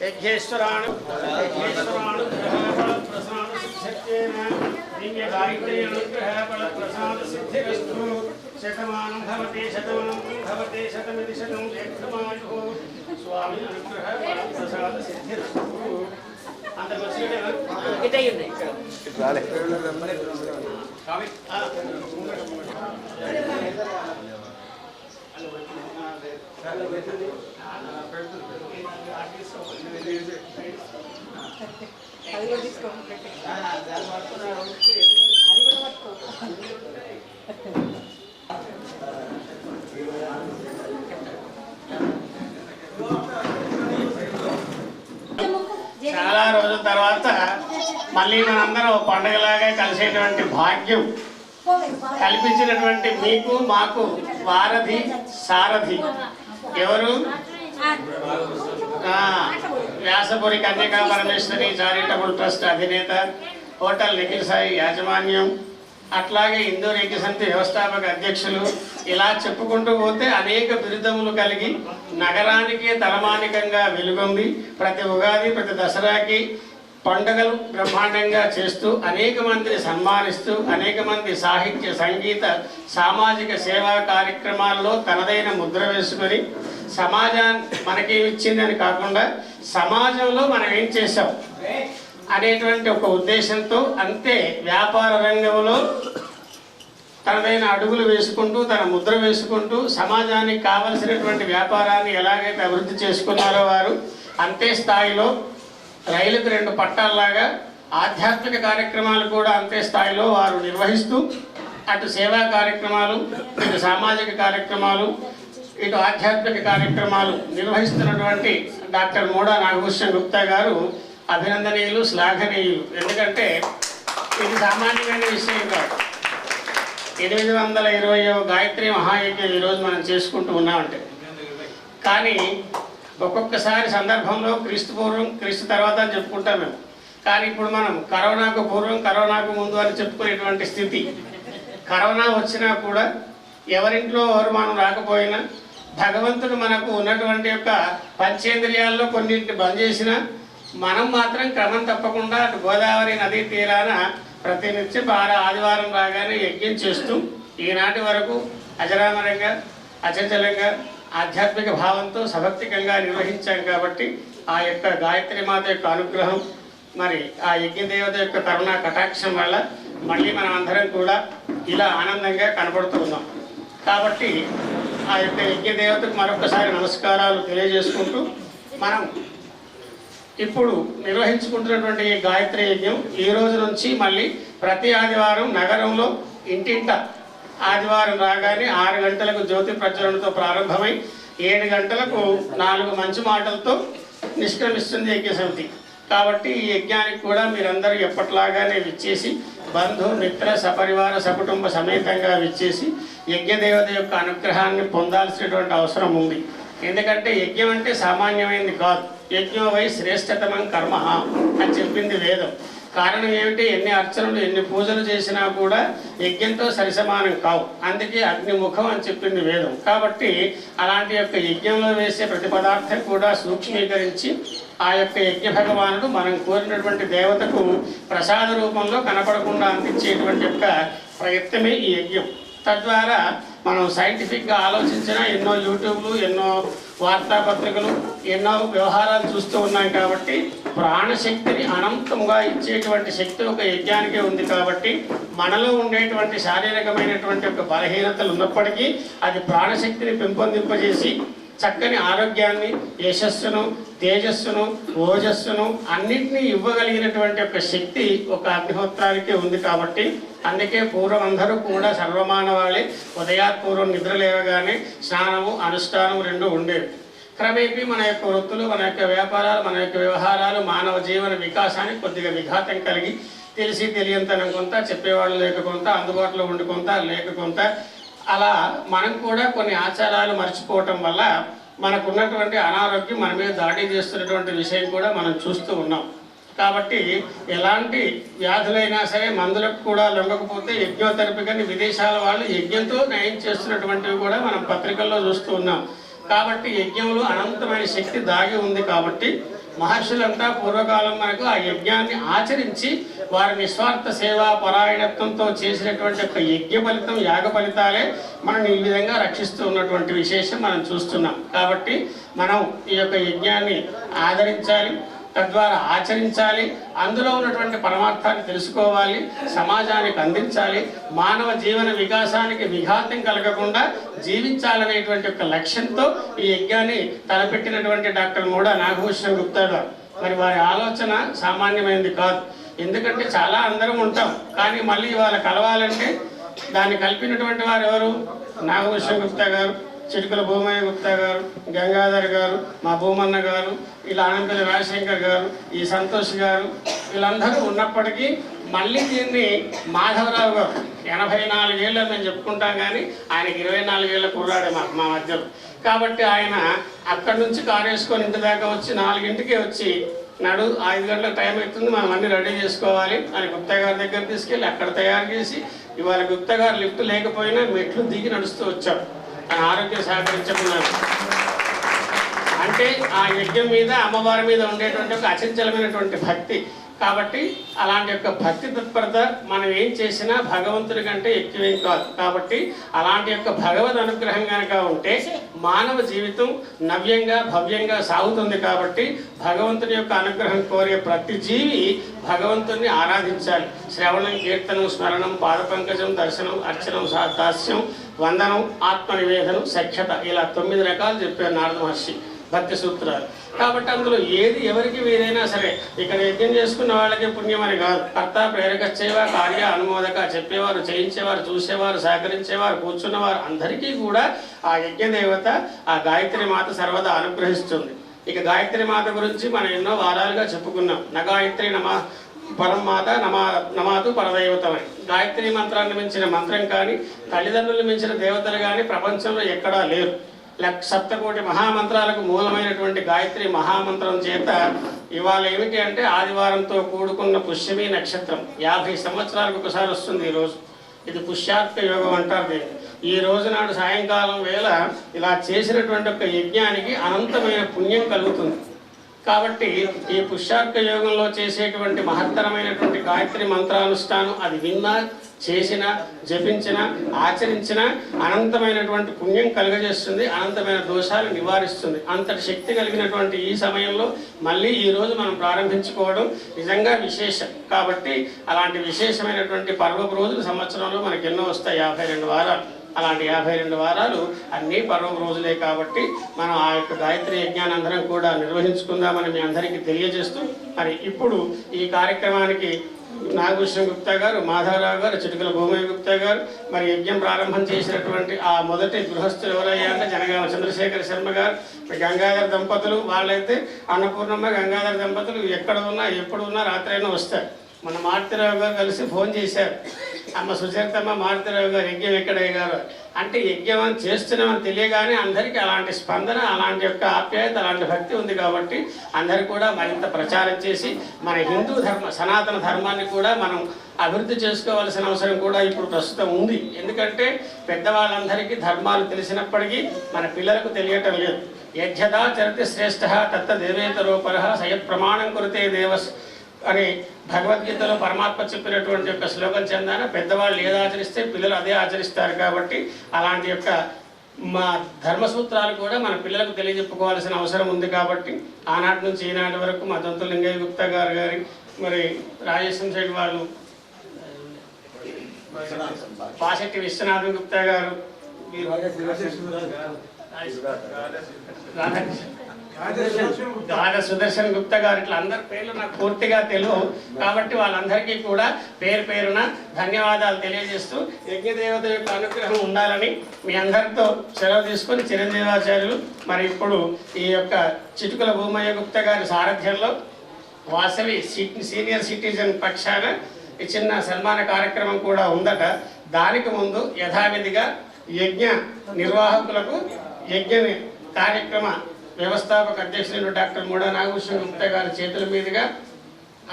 ಯಜ್ಞೇಶ್ವರಾಣ ಯಜ್ಞೇಶ್ವರಾಣ ಬಲ ಪ್ರಸಾದ ಸಿದ್ಧೇನ ನಿಂಗೆ ಗಾಯತ್ರಿ ಅನುಗ್ರಹ ಬಲ ಪ್ರಸಾದ ಸಿದ್ಧಿರಸ್ತು ಶತಮಾನಂ ಭವತೆ ಶತಮಾನಂ ಭವತೆ ಶತಮಿತಿ ಶತಂ ಯಜ್ಞಮಾಯು ಸ್ವಾಮಿ ಅನುಗ್ರಹ ಬಲ ಪ್ರಸಾದ ಸಿದ್ಧಿರಸ್ತು ಅಂತ ಬಸ್ಸಿಗೆ ಸ್ವಾಮಿ అది కూడా తీసుకో అది కూడా పట్టుకో చాలా రోజుల తర్వాత మళ్ళీ మనందరం ఓ పండగలాగా కలిసేటువంటి భాగ్యం. కల్పించినటువంటి మీకు మాకు వారధి సారథి ఎవరు? వ్యాసపురి కన్యకా పరమేశ్వరి చారిటబుల్ ట్రస్ట్ అధినేత హోటల్ నిఖిల్ సాయి యాజమాన్యం అట్లాగే హిందూ రేఖ సమితి వ్యవస్థాపక అధ్యక్షులు. ఇలా చెప్పుకుంటూ పోతే అనేక బిరుదములు కలిగి నగరానికి తలమానికంగా వెలుగొంది. ప్రతి ఉగాది ప్రతి దసరాకి పండుగలు బ్రహ్మాండంగా చేస్తూ అనేక మందిని సన్మానిస్తూ అనేక మంది సాహిత్య సంగీత సామాజిక సేవా కార్యక్రమాల్లో తనదైన ముద్ర వేసుకొని సమాజాన్ని మనకేమిచ్చిందని కాకుండా సమాజంలో మనం ఏం చేసాం అనేటువంటి ఒక ఉద్దేశంతో అంతే వ్యాపార రంగంలో తనదైన అడుగులు వేసుకుంటూ తన ముద్ర వేసుకుంటూ సమాజానికి కావలసినటువంటి వ్యాపారాన్ని ఎలాగైతే అభివృద్ధి చేసుకున్నారో వారు అంతే స్థాయిలో రైలుకు రెండు పట్టాల్లాగా ఆధ్యాత్మిక కార్యక్రమాలు కూడా అంతే స్థాయిలో వారు నిర్వహిస్తూ అటు సేవా కార్యక్రమాలు ఇటు సామాజిక కార్యక్రమాలు ఇటు ఆధ్యాత్మిక కార్యక్రమాలు నిర్వహిస్తున్నటువంటి డాక్టర్ మూడా నాగభూషణ్ గుప్తా గారు అభినందనీయులు శ్లాఘనీయులు. ఎందుకంటే ఇది సామాన్యమైన విషయం కాదు. ఎనిమిది వందల ఇరవై గాయత్రి మహాయజ్ఞం ఈరోజు మనం చేసుకుంటూ ఉన్నామంటే. కానీ ఒక్కొక్కసారి సందర్భంలో క్రీస్తు పూర్వం క్రీస్తు తర్వాత అని చెప్పుకుంటాం మేము. కానీ ఇప్పుడు మనం కరోనాకు పూర్వం కరోనాకు ముందు అని చెప్పుకునేటువంటి స్థితి. కరోనా వచ్చినా కూడా ఎవరింట్లో ఎవరు మనం రాకపోయినా భగవంతుడు మనకు ఉన్నటువంటి యొక్క పంచేంద్రియాల్లో కొన్నింటిని బంద్ చేసినా మనం మాత్రం క్రమం తప్పకుండా అటు గోదావరి నదీ తీరాన ప్రతినిత్యం బాగా ఆదివారం రాగానే యజ్ఞం చేస్తూ ఈనాటి వరకు అజరామరంగా అచంచలంగా ఆధ్యాత్మిక భావంతో సభక్తికంగా నిర్వహించాం కాబట్టి ఆ యొక్క గాయత్రి మాత యొక్క అనుగ్రహం మరి ఆ యజ్ఞదేవత యొక్క కరుణా కటాక్షం వల్ల మళ్ళీ మనం అందరం కూడా ఇలా ఆనందంగా కనపడుతూ ఉన్నాం. కాబట్టి ఆ యొక్క యజ్ఞదేవతకు మరొకసారి నమస్కారాలు తెలియజేసుకుంటూ మనం ఇప్పుడు నిర్వహించుకుంటున్నటువంటి ఈ గాయత్రి యజ్ఞం ఈ రోజు నుంచి మళ్ళీ ప్రతి ఆదివారం నగరంలో ఇంటింట ఆదివారం రాగానే ఆరు గంటలకు జ్యోతి ప్రజ్వలనతో ప్రారంభమై ఏడు గంటలకు నాలుగు మంచి మాటలతో నిష్క్రమిస్తుంది యజ్ఞ సమితి కాబట్టి ఈ యజ్ఞానికి కూడా మీరందరూ ఎప్పట్లాగానే విచ్చేసి బంధు మిత్ర సపరివార సకుటుంబ సమేతంగా విచ్చేసి యజ్ఞదేవత యొక్క అనుగ్రహాన్ని పొందాల్సినటువంటి అవసరం ఉంది. ఎందుకంటే యజ్ఞం అంటే సామాన్యమైనది కాదు. యజ్ఞం వై శ్రేష్టతమం కర్మ అని చెప్పింది వేదం. కారణం ఏమిటి? ఎన్ని అర్చనలు ఎన్ని పూజలు చేసినా కూడా యజ్ఞంతో సరిసమానం కావు. అందుకే అగ్నిముఖం అని చెప్పింది వేదం. కాబట్టి అలాంటి యొక్క యజ్ఞంలో వేసే ప్రతి పదార్థం కూడా సూక్ష్మీకరించి ఆ యొక్క యజ్ఞ భగవానుడు మనం కోరినటువంటి దేవతకు ప్రసాద రూపంలో కనపడకుండా అందించేటువంటి యొక్క ప్రయత్నమే ఈ యజ్ఞం. తద్వారా మనం సైంటిఫిక్గా ఆలోచించిన ఎన్నో యూట్యూబ్లు ఎన్నో వార్తాపత్రికలు ఎన్నో వ్యవహారాలు చూస్తూ ఉన్నాం కాబట్టి ప్రాణశక్తిని అనంతంగా ఇచ్చేటువంటి శక్తి ఒక యజ్ఞానికే ఉంది కాబట్టి మనలో ఉండేటువంటి శారీరకమైనటువంటి ఒక బలహీనతలు ఉన్నప్పటికీ అది ప్రాణశక్తిని పెంపొందింపజేసి చక్కని ఆరోగ్యాన్ని యశస్సును తేజస్సును ఓజస్సును అన్నింటినీ ఇవ్వగలిగినటువంటి ఒక శక్తి ఒక అగ్నిహోత్రానికి ఉంది కాబట్టి అందుకే పూర్వం అందరూ కూడా సర్వమానవాళి ఉదయాత్పూర్వం నిద్ర లేవగానే స్నానము అనుష్ఠానం రెండు ఉండేవి. క్రమేపీ మన యొక్క వృత్తులు మన యొక్క వ్యాపారాలు మన యొక్క వ్యవహారాలు మానవ జీవన వికాసానికి కొద్దిగా విఘాతం కలిగి తెలిసి తెలియంతనం కొంత చెప్పేవాళ్ళు లేక కొంత అందుబాటులో ఉండి కొంత లేక కొంత అలా మనం కూడా కొన్ని ఆచారాలు మర్చిపోవటం వల్ల మనకున్నటువంటి అనారోగ్యం మన మీద దాడి చేస్తున్నటువంటి విషయం కూడా మనం చూస్తూ ఉన్నాం. కాబట్టి ఎలాంటి వ్యాధులైనా సరే మందులకు కూడా లొంగకపోతే యజ్ఞోథెరపీ కానీ విదేశాల వాళ్ళు యజ్ఞంతో నయం చేస్తున్నటువంటివి కూడా మనం పత్రికల్లో చూస్తూ ఉన్నాం. కాబట్టి యజ్ఞంలో అనంతమైన శక్తి దాగి ఉంది కాబట్టి మహర్షులంతా పూర్వకాలం మనకు ఆ యజ్ఞాన్ని ఆచరించి వారి నిస్వార్థ సేవ పరాయణత్వంతో చేసినటువంటి ఒక యజ్ఞ ఫలితం యాగ ఫలితాలే మనం ఈ విధంగా రక్షిస్తూ ఉన్నటువంటి విశేషం మనం చూస్తున్నాం. కాబట్టి మనం ఈ యొక్క యజ్ఞాన్ని ఆదరించాలి. తద్వారా ఆచరించాలి అందులో ఉన్నటువంటి పరమార్థాన్ని తెలుసుకోవాలి సమాజానికి అందించాలి మానవ జీవన వికాసానికి విఘాతం కలగకుండా జీవించాలనేటువంటి ఒక లక్ష్యంతో ఈ యజ్ఞాన్ని తలపెట్టినటువంటి డాక్టర్ మూడా నాగభూషణ గుప్తా గారు. మరి వారి ఆలోచన సామాన్యమైనది కాదు. ఎందుకంటే చాలా అందరం ఉంటాం కానీ మళ్ళీ వాళ్ళ కలవాలంటే దాన్ని కలిపినటువంటి వారు ఎవరు? నాగభూషణ గుప్తా గారు. చిరుకుల భూమయ్య గుప్తా గారు గంగాధర్ గారు మా భూమన్న గారు ఇలా ఆనందపల్లి రాజశేఖర్ గారు ఈ సంతోష్ గారు వీళ్ళందరూ ఉన్నప్పటికీ మళ్ళీ దీన్ని మాధవరావు గారు ఎనభై నాలుగేళ్ళు మేము చెప్పుకుంటాం కానీ ఆయనకి ఇరవై నాలుగేళ్ళ కుర్రాడే మాకు మా మధ్యలో. కాబట్టి ఆయన అక్కడి నుంచి కారు వేసుకొని ఇంటి దాకా వచ్చి నాలుగింటికి వచ్చి నడు ఐదు గంటల టైం అవుతుంది మనం అన్ని రెడీ చేసుకోవాలి అని గుప్తా గారి దగ్గర తీసుకెళ్ళి అక్కడ తయారు చేసి ఇవాళ గుప్తా గారు లిఫ్ట్ లేకపోయినా మెట్లు దిగి నడుస్తూ వచ్చాం. తన ఆరోగ్యం సహకరించకున్నారు. అంటే ఆ యజ్ఞం మీద అమ్మవారి మీద ఉండేటువంటి ఒక అచంచలమైనటువంటి భక్తి కాబట్టి అలాంటి యొక్క భక్తి తత్పరత మనం ఏం చేసినా భగవంతుడి కంటే ఎక్కువేం కాదు. కాబట్టి అలాంటి యొక్క భగవద్ అనుగ్రహం కనుక ఉంటే మానవ జీవితం నవ్యంగా భవ్యంగా సాగుతుంది కాబట్టి భగవంతుని యొక్క అనుగ్రహం కోరే ప్రతి జీవి భగవంతుని ఆరాధించాలి. శ్రవణం కీర్తనం స్మరణం పాదపంకజం దర్శనం అర్చనం దాస్యం వందనం ఆత్మ నివేదనం సఖ్యత ఇలా తొమ్మిది రకాలు చెప్పారు నారద మహర్షి భక్తి సూత్రాలు. కాబట్టి అందులో ఏది ఎవరికి వీలైనా సరే ఇక్కడ యజ్ఞం చేసుకున్న వాళ్ళకి పుణ్యం అని కాదు. కర్త ప్రేరక కార్య అనుమోదక చెప్పేవారు చేయించేవారు చూసేవారు సహకరించేవారు కూర్చున్నవారు అందరికీ కూడా ఆ యజ్ఞ దేవత ఆ గాయత్రి మాత సర్వదా అనుగ్రహిస్తుంది. ఇక గాయత్రి మాత గురించి మనం ఎన్నో వారాలుగా చెప్పుకున్నాం. నగాయత్రి నమ పరమాత నమా నమాతు పరదైవతమని గాయత్రి మంత్రాన్ని మించిన మంత్రం కానీ తల్లిదండ్రులు మించిన దేవతలు కానీ ప్రపంచంలో ఎక్కడా లేరు. సప్తకోటి మహామంత్రాలకు మూలమైనటువంటి గాయత్రి మహామంత్రం చేత ఇవాళ ఏమిటి అంటే ఆదివారంతో కూడుకున్న పుష్యమి నక్షత్రం. యాభై సంవత్సరాలకు ఒకసారి వస్తుంది ఈ రోజు. ఇది పుష్యాత్మ యోగం అంటారు దీన్ని. ఈ రోజు నాడు సాయంకాలం వేళ ఇలా చేసినటువంటి ఒక యజ్ఞానికి అనంతమైన పుణ్యం కలుగుతుంది. కాబట్టి ఈ పుష్యార్క యోగంలో చేసేటువంటి మహత్తరమైనటువంటి గాయత్రి మంత్రానుష్ఠానం అది విన్నా చేసిన జపించిన ఆచరించిన అనంతమైనటువంటి పుణ్యం కలుగజేస్తుంది అనంతమైన దోషాలు నివారిస్తుంది. అంతటి శక్తి కలిగినటువంటి ఈ సమయంలో మళ్ళీ ఈరోజు మనం ప్రారంభించుకోవడం నిజంగా విశేషం. కాబట్టి అలాంటి విశేషమైనటువంటి పర్వపు రోజులు సంవత్సరంలో మనకి ఎన్నో వస్తాయి యాభై రెండు వారాలు. అలాంటి యాభై రెండు వారాలు అన్నీ పర్వం రోజులే కాబట్టి మనం ఆ యొక్క గాయత్రి యజ్ఞాన్ని అందరం కూడా నిర్వహించుకుందామని మీ అందరికీ తెలియజేస్తూ మరి ఇప్పుడు ఈ కార్యక్రమానికి నాగభూషణ గుప్తా గారు మాధవరావు గారు చిటుకల భూమయ్య గుప్తా గారు మరి యజ్ఞం ప్రారంభం చేసినటువంటి ఆ మొదటి గృహస్థులు ఎవరయ్యా అంటే జనగామ చంద్రశేఖర శర్మ గారు మరి గంగాధర దంపతులు వాళ్ళైతే అన్నపూర్ణమ్మ గంగాధర దంపతులు ఎక్కడ ఉన్నా ఎప్పుడు ఉన్నా రాత్రి అయినా వస్తారు. మన మారుతిరావు గారు కలిసి ఫోన్ చేశారు. అమ్మ సుచరితమ్మ మారుతిరావు గారు యజ్ఞం ఎక్కడయ్య గారు అంటే యజ్ఞం అని చేస్తున్నామని తెలియగానే అందరికీ అలాంటి స్పందన అలాంటి యొక్క ఆప్యాయత అలాంటి భక్తి ఉంది కాబట్టి అందరు కూడా మరింత ప్రచారం చేసి మన హిందూ ధర్మ సనాతన ధర్మాన్ని కూడా మనం అభివృద్ధి చేసుకోవాల్సిన అవసరం కూడా ఇప్పుడు ప్రస్తుతం ఉంది. ఎందుకంటే పెద్దవాళ్ళందరికీ ధర్మాలు తెలిసినప్పటికీ మన పిల్లలకు తెలియటం లేదు. యజ్ఞదా చరితి శ్రేష్ఠ తత్త దేవేతరోపర సయత్ ప్రమాణం కురితే దేవస్ అని భగవద్గీతలో పరమాత్మ చెప్పినటువంటి యొక్క శ్లోకం చెందాన పెద్దవాళ్ళు ఏది ఆచరిస్తే పిల్లలు అదే ఆచరిస్తారు కాబట్టి అలాంటి యొక్క మా ధర్మ సూత్రాలు కూడా మన పిల్లలకు తెలియజెప్పుకోవాల్సిన అవసరం ఉంది కాబట్టి ఆనాటి నుంచి ఈనాటి వరకు మా దొంతు లింగయ్య గుప్తా గారు గారి మరి రాజేశ్వరం సైడ్ వాళ్ళు పాశెట్టి విశ్వనాథన్ గుప్తా గారు సుదర్శన్ గుప్తా గారు ఇట్లా అందరి పేర్లు నాకు పూర్తిగా తెలుసు కాబట్టి వాళ్ళందరికీ కూడా పేరు పేరున ధన్యవాదాలు తెలియజేస్తూ యజ్ఞదేవత యొక్క అనుగ్రహం ఉండాలని మీ అందరితో సెలవు తీసుకొని చిరంజీవాచార్యులు మరి ఇప్పుడు ఈ యొక్క చిటుకుల భూమయ్య గుప్తా గారి సారథ్యంలో వాసవి సీనియర్ సిటిజన్ పక్షాన చిన్న సన్మాన కార్యక్రమం కూడా ఉందట. దానికి ముందు యథావిధిగా యజ్ఞ నిర్వాహకులకు యజ్ఞ కార్యక్రమ వ్యవస్థాపక అధ్యక్షులు డాక్టర్ మూడా నాగభూషణ గుప్తా గారి చేతుల మీదుగా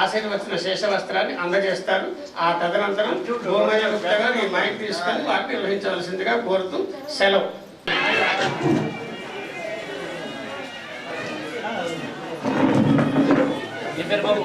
ఆశీర్వచన శేషవస్త్రాన్ని అందజేస్తారు. ఆ తదనంతరం భూమయ్య గుప్తా గారు ఈ మైక్ తీసుకొని వారిని నిర్వహించవలసిందిగా కోరుతూ సెలవు. బాబు?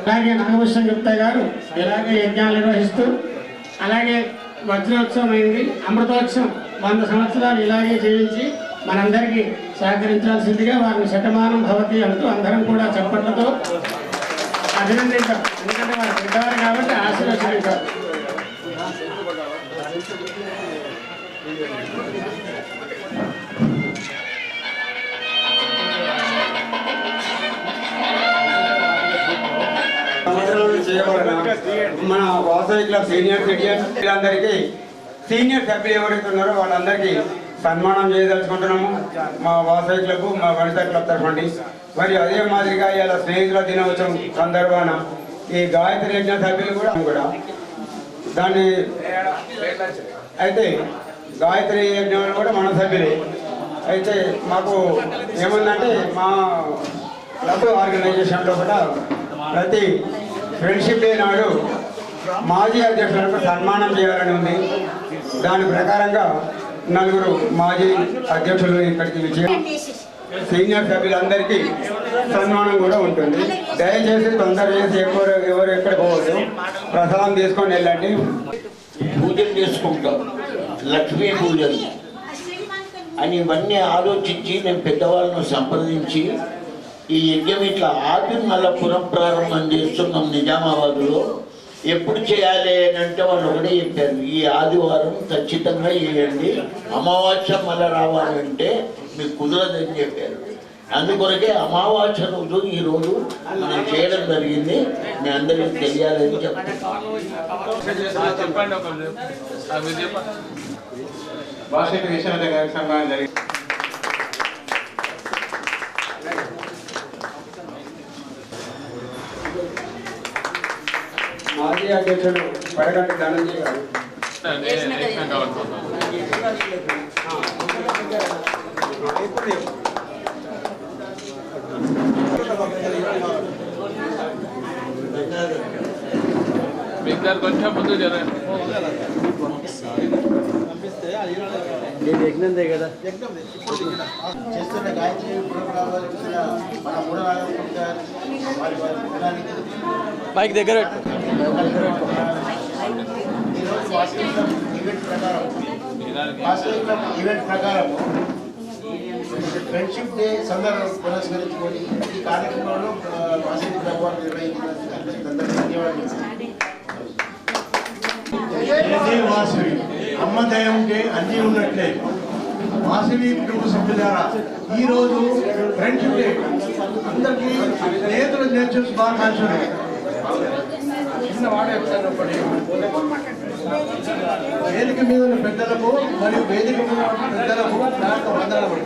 అలాగే నాగభూషణ గుప్తా గారు ఇలాగే యజ్ఞాలు నిర్వహిస్తూ అలాగే వజ్రోత్సవం అయింది. అమృతోత్సవం వంద సంవత్సరాలు ఇలాగే జీవించి మనందరికీ సహకరించాల్సిందిగా వారిని శతమానం భవతి అంటూ అందరం కూడా చప్పట్లతో అభినందించాం. ఎందుకంటే మనం పెద్దవారు కాబట్టి ఆశీర్వచనించారు సంవత్సరాలు మన వాసవి క్లబ్ సీనియర్ సిటిజన్ వీళ్ళందరికీ సీనియర్ సభ్యులు ఎవరైతే ఉన్నారో వాళ్ళందరికీ సన్మానం చేయదలుచుకుంటున్నాము. మా వాసవి క్లబ్ మా వనిత క్లబ్ తరఫుండి మరియు అదే మాదిరిగా ఇలా స్నేహితుల దినోత్సవం సందర్భాన ఈ గాయత్రి యజ్ఞ సభ్యులు కూడా కూడా. దాన్ని అయితే గాయత్రి యజ్ఞంలో కూడా మన సభ్యులే. అయితే మాకు ఏముందంటే మా క్లబ్ ఆర్గనైజేషన్లో కూడా ప్రతి ఫ్రెండ్షిప్ డే నాడు మాజీ అధ్యక్షులకు సన్మానం చేయాలని ఉంది. దాని ప్రకారంగా నలుగురు మాజీ అధ్యక్షులు ఇక్కడికి విజయం సీనియర్ సభ్యులందరికీ సన్మానం కూడా ఉంటుంది. దయచేసి తొందర చేసి ఎవరు ఎవరు ఎక్కడ పోవద్దు. ప్రసాదం తీసుకొని వెళ్ళండి. పూజలు చేసుకుంటాం. లక్ష్మీ పూజలు. అని ఇవన్నీ ఆలోచించి నేను పెద్దవాళ్ళను సంప్రదించి ఈ యజ్ఞం ఇట్లా ఆదిమల్లపురం ప్రారంభం చేస్తున్నాం నిజామాబాద్లో. ఎప్పుడు చేయాలి అని అంటే వాళ్ళు ఒకటే చెప్పారు ఈ ఆదివారం ఖచ్చితంగా చేయండి. అమావాస్య మళ్ళీ రావాలంటే మీకు కుదరదని చెప్పారు. అందుకొరకే అమావాస్య రోజు ఈ రోజు నేను చేయడం జరిగింది. మీ అందరికీ తెలియాలని చెప్తాను విశ్వనాథ గారికి సన్మానం జరిగింది. మాజీ అధ్యక్షుడు పడగంటి ధనంజయ్ గారు. నేను వేసిన కావాలి మీ ఇద్దరు కొంచెం ముందు జరగండి చేస్తున్న గాయత్రి మన మైక్ దగ్గర ఈవెంట్ ప్రకారం ఈవెంట్ ఫ్రెండ్షిప్ డే సందర్భం పురస్కరించుకొని ఈ కార్యక్రమంలో అందరికీ ధన్యవాదాలు. అమ్మ దయ ఉంటే అన్నీ ఉన్నట్లే. వాసవి కుటుంబ సభ్యులారా ఈ రోజు ఫ్రెండ్షిప్ డే. అందరికీ స్నేహితులు నేర్చు శుభాకాంక్షలు. వేదిక మీద ఉన్న పెద్దలకు మరియు వేదిక మీద ఉన్న పెద్దలకు నాకు వందనములు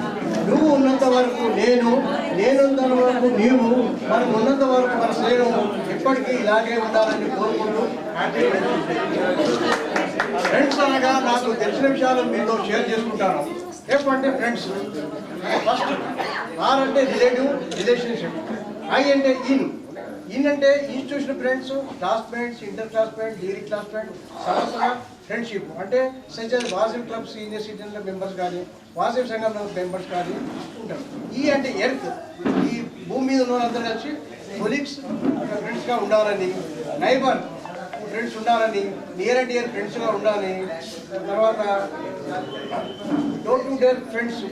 నువ్వు ఉన్నంత వరకు నేను నేనున్నంత వరకు నీవు మనం ఉన్నంత వరకు మన స్నేహం ఎప్పటికీ ఇలాగే ఉండాలని కోరుకుంటూ హ్యాపీ ఫ్రెండ్స్ అనగా నాకు తెలిసిన విషయాలు మీతో షేర్ చేసుకుంటాను. ఏమంటే అంటే ఫ్రెండ్స్ ఫస్ట్ ఆర్ అంటే రిలేటివ్ రిలేషన్షిప్ ఐ అంటే ఇన్ ఇన్ అంటే institution friends classmates inter classmate degree classmate సరసన ఫ్రెండ్షిప్ అంటే సచ్ as క్లబ్ సీనియర్ సిటిజన్ల మెంబర్స్ కానీ వాసిఫ్ సంఘంలో మెంబర్స్ కానీ ఉంటారు. ఈ అంటే ఎర్త్ ఈ భూమి మీద ఉన్న వాళ్ళందరూ కలిసి కొలీగ్స్ ఫ్రెండ్స్గా ఉండాలని. నైబర్ ఫ్రెండ్స్ ఉండాలని నియర్ అండ్ ఇయర్ ఫ్రెండ్స్గా ఉండాలి. తర్వాత డోర్ టు డోర్ ఫ్రెండ్స్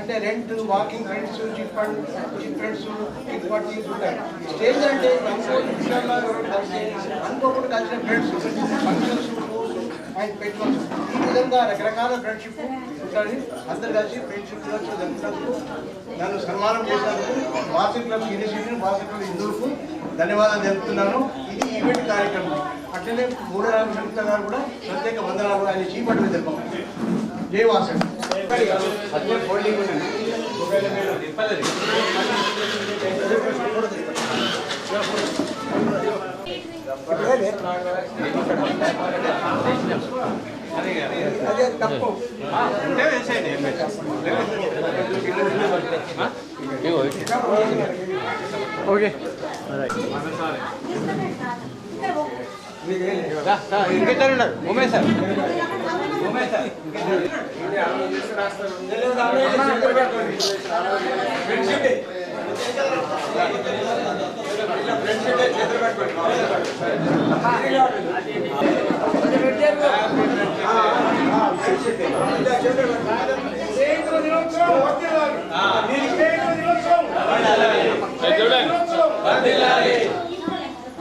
అంటే rent walking friends chit fund chit friends chit parties ఉంటాయి. స్టేజ్ అంటే అనుకోకుండా కలిసిన ఫ్రెండ్స్ ఫంక్షన్స్ అండ్ పెట్టుకోవచ్చు ఈ విధంగా రకరకాల ఫ్రెండ్షిప్ ఉంటుంది అందరు కలిసి ఫ్రెండ్షిప్ దినోత్సవం నన్ను సన్మానం చేశాను Vasavi club university Vasavi club హిందువులకు ధన్యవాదాలు తెలుపుతున్నాను. ఈ ఈవెంట్ కార్యక్రమం. అట్లనే మూడ రామచంద్ర గారు కూడా ప్రత్యేక వందనాలు. ఆయన చీపట్టు మీద చెప్పాము ఇప్పుడు ఓకే. ఇంకెట్లా ఉన్నారు. ఉమేష్ సార్. చూడండి